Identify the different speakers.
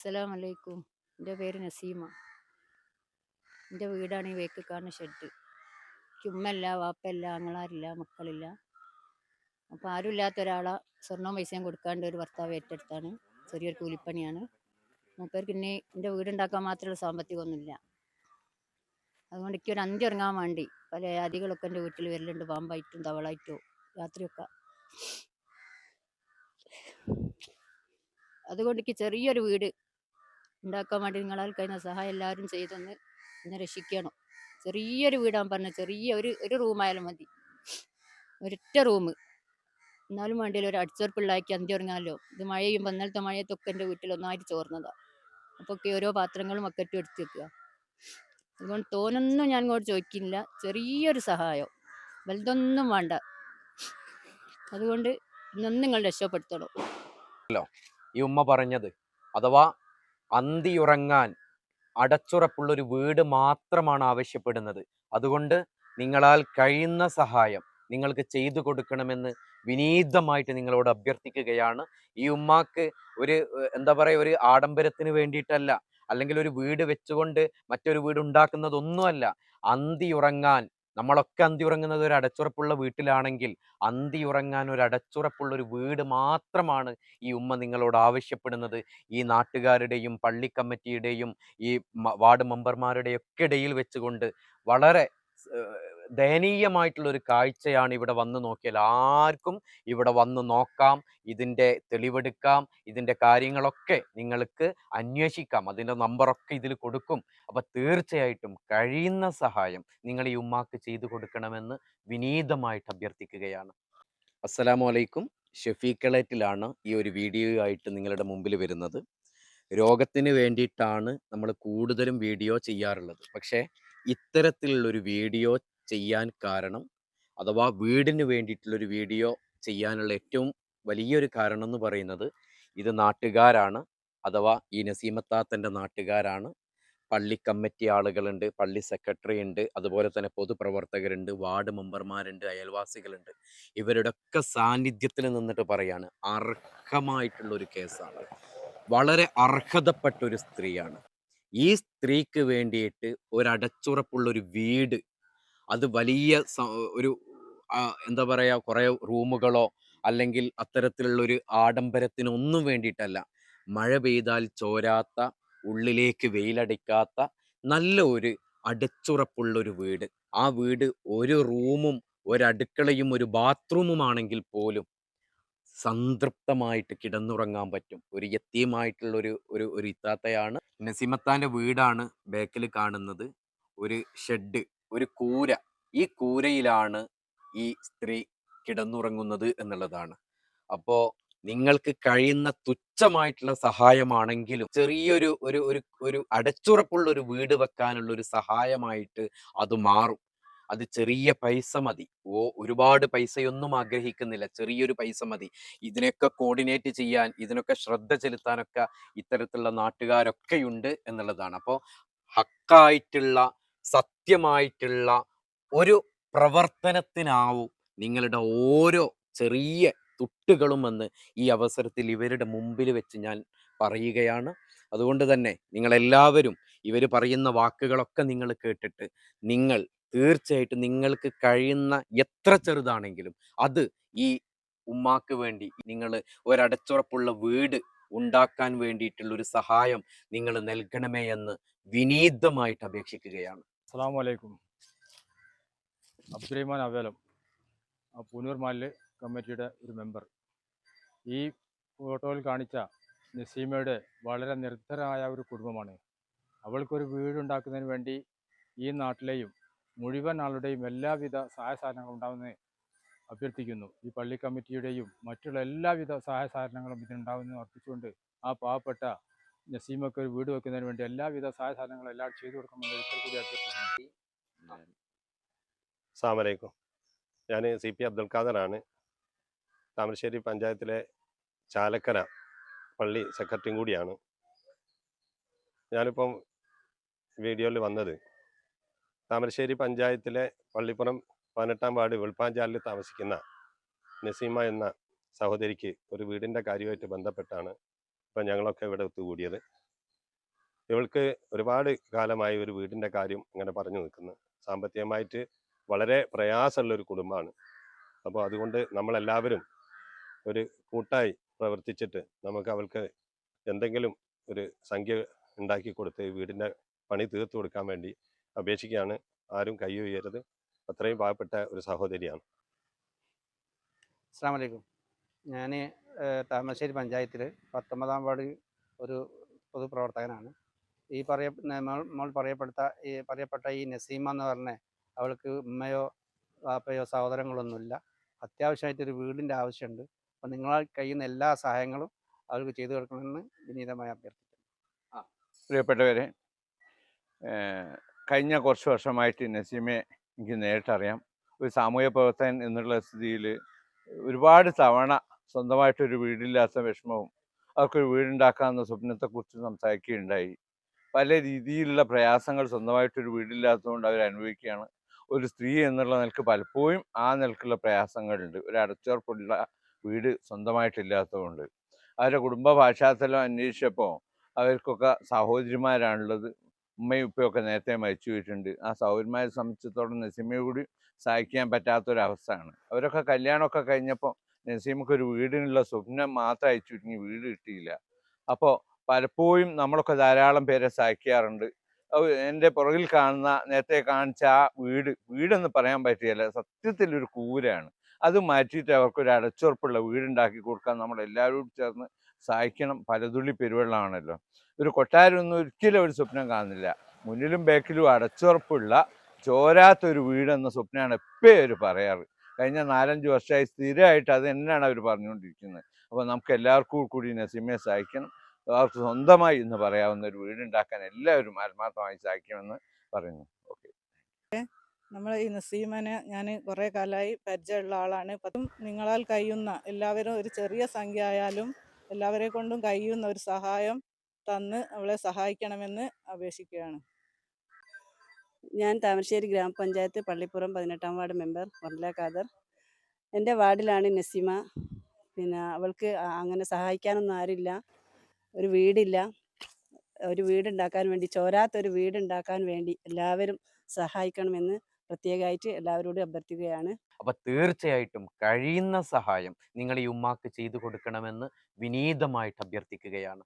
Speaker 1: അസ്സലാമു അലൈക്കും എന്റെ പേര് നസീമ. എന്റെ വീടാണ് ഈ വേക്ക് ഷെഡ്. ചുമ്മല്ല വാപ്പല്ല അങ്ങളാരില്ല മക്കളില്ല. അപ്പോൾ ആരുമില്ലാത്ത ഒരാളെ. സ്വർണവും പൈസയും കൊടുക്കാണ്ട് ഒരു ഭർത്താവ് ഏറ്റെടുത്താണ്. ചെറിയൊരു കൂലിപ്പണിയാണ്. മൂപ്പർക്ക് ഇനി എന്റെ വീടുണ്ടാക്കാൻ മാത്രമുള്ള സാമ്പത്തികമൊന്നുമില്ല. അതുകൊണ്ട് എനിക്ക് ഒരു അഞ്ചു ഇറങ്ങാൻ വേണ്ടി പല അതികളൊക്കെ എന്റെ വീട്ടിൽ വരലുണ്ട്. പാമ്പായിട്ടും തവളായിട്ടോ രാത്രിയൊക്കെ. അതുകൊണ്ട് എനിക്ക് ചെറിയൊരു വീട് ഉണ്ടാക്കാൻ വേണ്ടി നിങ്ങളാൽ കഴിയുന്ന സഹായം എല്ലാവരും ചെയ്തൊന്ന് എന്നെ രക്ഷിക്കണം. ചെറിയൊരു വീടാൻ പറഞ്ഞ ചെറിയ ഒരു ഒരു റൂമായാലും മതി. ഒരൊറ്റ റൂം എന്നാലും വേണ്ടിയില്ല ഒരു അടിച്ചുറപ്പുള്ളാക്കി അന്തി ഉറങ്ങാമല്ലോ ഇത് മഴയും ഇന്നലത്തെ മഴയത്തൊക്കെ എന്റെ വീട്ടിൽ ഒന്നായിട്ട് ചോർന്നതാ. അപ്പോൾ ഒക്കെ ഓരോ പാത്രങ്ങളും ബക്കറ്റും എടുത്ത് വെക്കുക. അതുകൊണ്ട് തോനൊന്നും ഞാൻ ഇങ്ങോട്ട് ചോദിക്കില്ല. ചെറിയൊരു സഹായം. വലുതൊന്നും വേണ്ട. അതുകൊണ്ട് ഇന്നൊന്നും നിങ്ങൾ രക്ഷപ്പെടുത്തണം.
Speaker 2: ഈ ഉമ്മ പറഞ്ഞത് അഥവാ അന്തിയുറങ്ങാൻ അടച്ചുറപ്പുള്ള ഒരു വീട് മാത്രമാണ് ആവശ്യപ്പെടുന്നത്. അതുകൊണ്ട് നിങ്ങളാൽ കഴിയുന്ന സഹായം നിങ്ങൾക്ക് ചെയ്തു കൊടുക്കണമെന്ന് വിനീതമായിട്ട് നിങ്ങളോട് അഭ്യർത്ഥിക്കുകയാണ്. ഈ ഉമ്മാക്ക് ഒരു എന്താ പറയുക ഒരു ആഡംബരത്തിന് വേണ്ടിയിട്ടല്ല അല്ലെങ്കിൽ ഒരു വീട് വെച്ചുകൊണ്ട് മറ്റൊരു വീട് ഉണ്ടാക്കുന്നതൊന്നുമല്ല. അന്തിയുറങ്ങാൻ നമ്മളൊക്കെ അന്തിയുറങ്ങുന്നത് ഒരു അടച്ചുറപ്പുള്ള വീട്ടിലാണെങ്കിൽ അന്തി ഉറങ്ങാൻ ഒരു അടച്ചുറപ്പുള്ള ഒരു വീട് മാത്രമാണ് ഈ ഉമ്മ നിങ്ങളോട് ആവശ്യപ്പെടുന്നത്. ഈ നാട്ടുകാരുടെയും പള്ളി കമ്മിറ്റിയുടെയും ഈ വാർഡ് മെമ്പർമാരുടെയും ഒക്കെ ഇടയിൽ വെച്ചുകൊണ്ട് വളരെ ദയനീയമായിട്ടുള്ള ഒരു കാഴ്ചയാണ് ഇവിടെ വന്ന് നോക്കിയാൽ. ആർക്കും ഇവിടെ വന്ന് നോക്കാം ഇതിന്റെ തെളിവെടുക്കാം ഇതിന്റെ കാര്യങ്ങളൊക്കെ നിങ്ങൾക്ക് അന്വേഷിക്കാം അതിന്റെ നമ്പറൊക്കെ ഇതിൽ കൊടുക്കും. അപ്പം തീർച്ചയായിട്ടും കഴിയുന്ന സഹായം നിങ്ങൾ ഈ ഉമ്മാക്ക് ചെയ്തു കൊടുക്കണമെന്ന് വിനീതമായിട്ട് അഭ്യർത്ഥിക്കുകയാണ്. അസ്സലാമു അലൈക്കും. ഷെഫീക്കളേറ്റിലാണ് ഈ ഒരു വീഡിയോ ആയിട്ട് നിങ്ങളുടെ മുമ്പിൽ വരുന്നത്. രോഗത്തിന് വേണ്ടിയിട്ടാണ് നമ്മൾ കൂടുതലും വീഡിയോ ചെയ്യാറുള്ളത്. പക്ഷേ ഇത്തരത്തിലുള്ളൊരു വീഡിയോ ചെയ്യാൻ കാരണം അഥവാ വീടിന് വേണ്ടിയിട്ടുള്ളൊരു വീഡിയോ ചെയ്യാനുള്ള ഏറ്റവും വലിയൊരു കാരണം എന്ന് പറയുന്നത് ഇത് നാട്ടുകാരാണ്. അഥവാ ഈ നസീമത്താത്തന്റെ നാട്ടുകാരാണ്. പള്ളി കമ്മിറ്റി ആളുകളുണ്ട് പള്ളി സെക്രട്ടറി ഉണ്ട് അതുപോലെ തന്നെ പൊതുപ്രവർത്തകരുണ്ട് വാർഡ് മെമ്പർമാരുണ്ട് അയൽവാസികളുണ്ട്. ഇവരുടെ ഒക്കെ സാന്നിധ്യത്തിൽ നിന്നിട്ട് പറയാണ് അർഹമായിട്ടുള്ള ഒരു കേസാണ്. വളരെ അർഹതപ്പെട്ട ഒരു സ്ത്രീയാണ്. ഈ സ്ത്രീക്ക് വേണ്ടിയിട്ട് ഒരു അടച്ചുറപ്പുള്ള ഒരു വീട് അത് വലിയ ഒരു എന്താ പറയുക കുറെ റൂമുകളോ അല്ലെങ്കിൽ അത്തരത്തിലുള്ള ഒരു ആഡംബരത്തിന് ഒന്നും വേണ്ടിയിട്ടല്ല. മഴ പെയ്താൽ ചോരാത്ത ഉള്ളിലേക്ക് വെയിലടിക്കാത്ത നല്ല ഒരു അടച്ചുറപ്പുള്ള ഒരു വീട്. ആ വീട് ഒരു റൂമും ഒരടുക്കളയും ഒരു ബാത്റൂമുമാണെങ്കിൽ പോലും സംതൃപ്തമായിട്ട് കിടന്നുറങ്ങാൻ പറ്റും. ഒരു യത്തീമായിട്ടുള്ള ഒരു ഒരു ഒരു ഇത്താത്തയാണ്. നസിമത്താന്റെ വീടാണ് ബാക്കിൽ കാണുന്നത്. ഒരു ഷെഡ് ഒരു കൂര. ഈ കൂരയിലാണ് ഈ സ്ത്രീ കിടന്നുറങ്ങുന്നത് എന്നുള്ളതാണ്. അപ്പോ നിങ്ങൾക്ക് കഴിയുന്ന തുച്ഛമായിട്ടുള്ള സഹായമാണെങ്കിലും ചെറിയൊരു ഒരു ഒരു ഒരു അടച്ചുറപ്പുള്ള ഒരു വീട് വെക്കാനുള്ള ഒരു സഹായമായിട്ട് അത് മാറും. അത് ചെറിയ പൈസ മതി. ഓ ഒരുപാട് പൈസയൊന്നും ആഗ്രഹിക്കുന്നില്ല. ചെറിയൊരു പൈസ മതി. ഇതിനൊക്കെ കോർഡിനേറ്റ് ചെയ്യാൻ ഇതിനൊക്കെ ശ്രദ്ധ ചെലുത്താനൊക്കെ ഇത്തരത്തിലുള്ള നാട്ടുകാരൊക്കെയുണ്ട് എന്നുള്ളതാണ്. അപ്പോൾ ഹക്കായിട്ടുള്ള സത്യമായിട്ടുള്ള ഒരു പ്രവർത്തനത്തിനാവും നിങ്ങളുടെ ഓരോ ചെറിയ തുട്ടുകളും എന്ന് ഈ അവസരത്തിൽ ഇവരുടെ മുമ്പിൽ വെച്ച് ഞാൻ പറയുകയാണ്. അതുകൊണ്ട് തന്നെ നിങ്ങളെല്ലാവരും ഇവർ പറയുന്ന വാക്കുകളൊക്കെ നിങ്ങൾ കേട്ടിട്ട് നിങ്ങൾ തീർച്ചയായിട്ടും നിങ്ങൾക്ക് കഴിയുന്ന എത്ര ചെറുതാണെങ്കിലും അത് ഈ ഉമ്മാക്ക് വേണ്ടി നിങ്ങൾ ഒരടച്ചുറപ്പുള്ള വീട് ഉണ്ടാക്കാൻ വേണ്ടിയിട്ടുള്ള ഒരു സഹായം നിങ്ങൾ നൽകണമേ എന്ന് വിനീതമായിട്ട് അപേക്ഷിക്കുകയാണ്.
Speaker 3: അസ്സാം വലൈക്കും അബ്ദുറഹിമാൻ അവേലം പൂനൂർ മാലിൽ കമ്മിറ്റിയുടെ ഒരു മെമ്പർ. ഈ ഫോട്ടോയിൽ കാണിച്ച നസീമയുടെ വളരെ നിർദ്ധരായ ഒരു കുടുംബമാണ്. അവൾക്കൊരു വീടുണ്ടാക്കുന്നതിന് വേണ്ടി ഈ നാട്ടിലെയും മുഴുവൻ ആളുടെയും എല്ലാവിധ സഹായ സഹകരണങ്ങളും ഉണ്ടാവുമെന്ന് അഭ്യർത്ഥിക്കുന്നു. ഈ പള്ളി കമ്മിറ്റിയുടെയും മറ്റുള്ള എല്ലാവിധ സഹായ സഹകരണങ്ങളും ഇതിനുണ്ടാവുമെന്ന് അർപ്പിച്ചുകൊണ്ട് ആ പാവപ്പെട്ട നസീമക്ക് ഒരു വീട് വെക്കുന്നതിന് വേണ്ടി എല്ലാവിധ സഹായ സാധനങ്ങളും എല്ലാം ചെയ്തു കൊടുക്കുമ്പോൾ
Speaker 4: അസ്സാമലൈക്കും ഞാൻ സി പി അബ്ദുൽ ഖാദറാണ്. താമരശ്ശേരി പഞ്ചായത്തിലെ ചാലക്കര പള്ളി സെക്രട്ടറിയും കൂടിയാണ്. ഞാനിപ്പം വീഡിയോയിൽ വന്നത് താമരശ്ശേരി പഞ്ചായത്തിലെ പള്ളിപ്പുറം പതിനെട്ടാം വാർഡ് വെളുപ്പാഞ്ചാലിൽ താമസിക്കുന്ന നസീമ എന്ന സഹോദരിക്ക് ഒരു വീടിന്റെ കാര്യമായിട്ട് ബന്ധപ്പെട്ടാണ്. ഇപ്പം ഞങ്ങളൊക്കെ ഇവിടെ ഒത്തുകൂടിയത്. ഇവൾക്ക് ഒരുപാട് കാലമായി ഒരു വീടിന്റെ കാര്യം ഇങ്ങനെ പറഞ്ഞു നിൽക്കുന്നു. സാമ്പത്തികമായിട്ട് വളരെ പ്രയാസമുള്ള ഒരു കുടുംബമാണ്. അപ്പോൾ അതുകൊണ്ട് നമ്മളെല്ലാവരും ഒരു കൂട്ടായി പ്രവർത്തിച്ചിട്ട് നമുക്ക് അവൾക്ക് എന്തെങ്കിലും ഒരു സംഖ്യ ഉണ്ടാക്കി കൊടുത്ത് വീടിന്റെ പണി തീർത്തു കൊടുക്കാൻ വേണ്ടി അപേക്ഷിക്കുകയാണ്. ആരും കൈ ഉയരരുത്. അത്രയും പാവപ്പെട്ട ഒരു സഹോദരിയാണ്.
Speaker 5: അസ്സാം വലൈക്കും ഞാൻ താമരശ്ശേരി പഞ്ചായത്തിൽ പത്തൊമ്പതാം വാർഡ് ഒരു പൊതുപ്രവർത്തകനാണ്. ഈ പറയ നമ്മൾ പറയപ്പെടുത്ത ഈ പറയപ്പെട്ട ഈ നസീമ എന്ന് പറഞ്ഞ അവൾക്ക് ഉമ്മയോ വാപ്പയോ സഹോദരങ്ങളൊന്നുമില്ല. അത്യാവശ്യമായിട്ടൊരു വീടിന്റെ ആവശ്യമുണ്ട്. അപ്പം നിങ്ങളാൽ കഴിയുന്ന എല്ലാ സഹായങ്ങളും അവൾക്ക് ചെയ്തു കൊടുക്കണമെന്ന് വിനീതമായി അഭ്യർത്ഥിക്കുന്നു.
Speaker 6: പ്രിയപ്പെട്ടവരെ ഏഹ് കഴിഞ്ഞ കുറച്ച് വർഷമായിട്ട് നസീമയെ എനിക്ക് നേരിട്ടറിയാം. ഒരു സാമൂഹ്യ പ്രവർത്തകൻ എന്നുള്ള സ്ഥിതിയിൽ ഒരുപാട് തവണ സ്വന്തമായിട്ടൊരു വീടില്ലാത്ത വിഷമവും അവർക്ക് അവർക്കൊരു വീടുണ്ടാക്കാമെന്ന സ്വപ്നത്തെക്കുറിച്ച് സംസാരിക്കുകയുണ്ടായി. പല രീതിയിലുള്ള പ്രയാസങ്ങൾ സ്വന്തമായിട്ടൊരു വീടില്ലാത്തതുകൊണ്ട് അവർ അനുഭവിക്കുകയാണ്. ഒരു സ്ത്രീ എന്നുള്ള നിലയ്ക്ക് പലപ്പോഴും ആ നിലക്കുള്ള പ്രയാസങ്ങളുണ്ട്. ഒരു അടച്ചുറപ്പുള്ള വീട് സ്വന്തമായിട്ടില്ലാത്തതുകൊണ്ട്. അവരുടെ കുടുംബ പശ്ചാത്തലം അന്വേഷിച്ചപ്പോൾ അവർക്കൊക്കെ സഹോദരിമാരാണുള്ളത്. ഉമ്മയും ഉപ്പയൊക്കെ നേരത്തെ മരിച്ചു പോയിട്ടുണ്ട് ആ സൗരന്മാരെ സംബന്ധിച്ചിടത്തോളം നസീമയെ കൂടി സഹായിക്കാൻ പറ്റാത്തൊരവസ്ഥയാണ്. അവരൊക്കെ കല്യാണമൊക്കെ കഴിഞ്ഞപ്പോൾ നസീമക്ക് ഒരു വീടിനുള്ള സ്വപ്നം മാത്രം അയച്ചു ചുരുങ്ങി വീട് കിട്ടിയില്ല. അപ്പോൾ പലപ്പോഴും നമ്മളൊക്കെ ധാരാളം പേരെ സഹായിക്കാറുണ്ട്. എന്റെ പുറകിൽ കാണുന്ന നേരത്തെ കാണിച്ച ആ വീട് വീടെന്ന് പറയാൻ പറ്റിയല്ല സത്യത്തിൽ ഒരു കൂരാണ് അത് മാറ്റിയിട്ട് അവർക്കൊരു അടച്ചുറപ്പുള്ള വീടുണ്ടാക്കി കൊടുക്കാൻ നമ്മൾ എല്ലാവരും ചേർന്ന് സഹായിക്കണം പലതുള്ളി പെരുവെള്ളമാണല്ലോ ഒരു കൊട്ടാരമൊന്നും ഒരിക്കലും ഒരു സ്വപ്നം കാണുന്നില്ല. മുന്നിലും ബാക്കിലും അടച്ചുറപ്പുള്ള ചോരാത്തൊരു വീടെന്ന സ്വപ്നമാണ് എപ്പോഴും അവർ പറയാറ്. കഴിഞ്ഞ നാലഞ്ച് വർഷമായി സ്ഥിരമായിട്ട് അത് തന്നെയാണ് അവർ പറഞ്ഞുകൊണ്ടിരിക്കുന്നത്. അപ്പോൾ നമുക്ക് എല്ലാവർക്കും കൂടി നസീമയെ സഹായിക്കണം അവർക്ക് സ്വന്തമായി എന്ന് പറയാവുന്ന ഒരു വീടുണ്ടാക്കാൻ എല്ലാവരും ആത്മാർത്ഥമായി സഹായിക്കുമെന്ന് പറയുന്നു. ഓക്കെ.
Speaker 7: നമ്മൾ ഈ നസീമനെ ഞാൻ കുറേ കാലമായി പരിചയമുള്ള ആളാണ്. പത്തും നിങ്ങളാൽ കഴിയുന്ന എല്ലാവരും ഒരു ചെറിയ സംഖ്യ ആയാലും എല്ലാവരെ കൊണ്ടും കഴിയുന്ന ഒരു സഹായം തന്ന് അവളെ സഹായിക്കണമെന്ന് അപേക്ഷിക്കുകയാണ്.
Speaker 8: ഞാൻ താമരശ്ശേരി ഗ്രാമപഞ്ചായത്ത് പള്ളിപ്പുറം പതിനെട്ടാം വാർഡ് മെമ്പർ വർല ഖാദർ. എന്റെ വാർഡിലാണ് നസീമ. പിന്നെ അവൾക്ക് അങ്ങനെ സഹായിക്കാനൊന്നും ആരില്ല ഒരു വീടില്ല. ഒരു വീടുണ്ടാക്കാൻ വേണ്ടി ചോരാത്തൊരു വീടുണ്ടാക്കാൻ വേണ്ടി എല്ലാവരും സഹായിക്കണമെന്ന് പ്രത്യേകമായിട്ട് എല്ലാവരോടും അഭ്യർത്ഥിക്കുകയാണ്.
Speaker 2: അപ്പൊ തീർച്ചയായിട്ടും കഴിയുന്ന സഹായം നിങ്ങൾ ഈ ഉമ്മാക്ക് ചെയ്തു കൊടുക്കണമെന്ന് വിനീതമായിട്ട് അഭ്യർത്ഥിക്കുകയാണ്.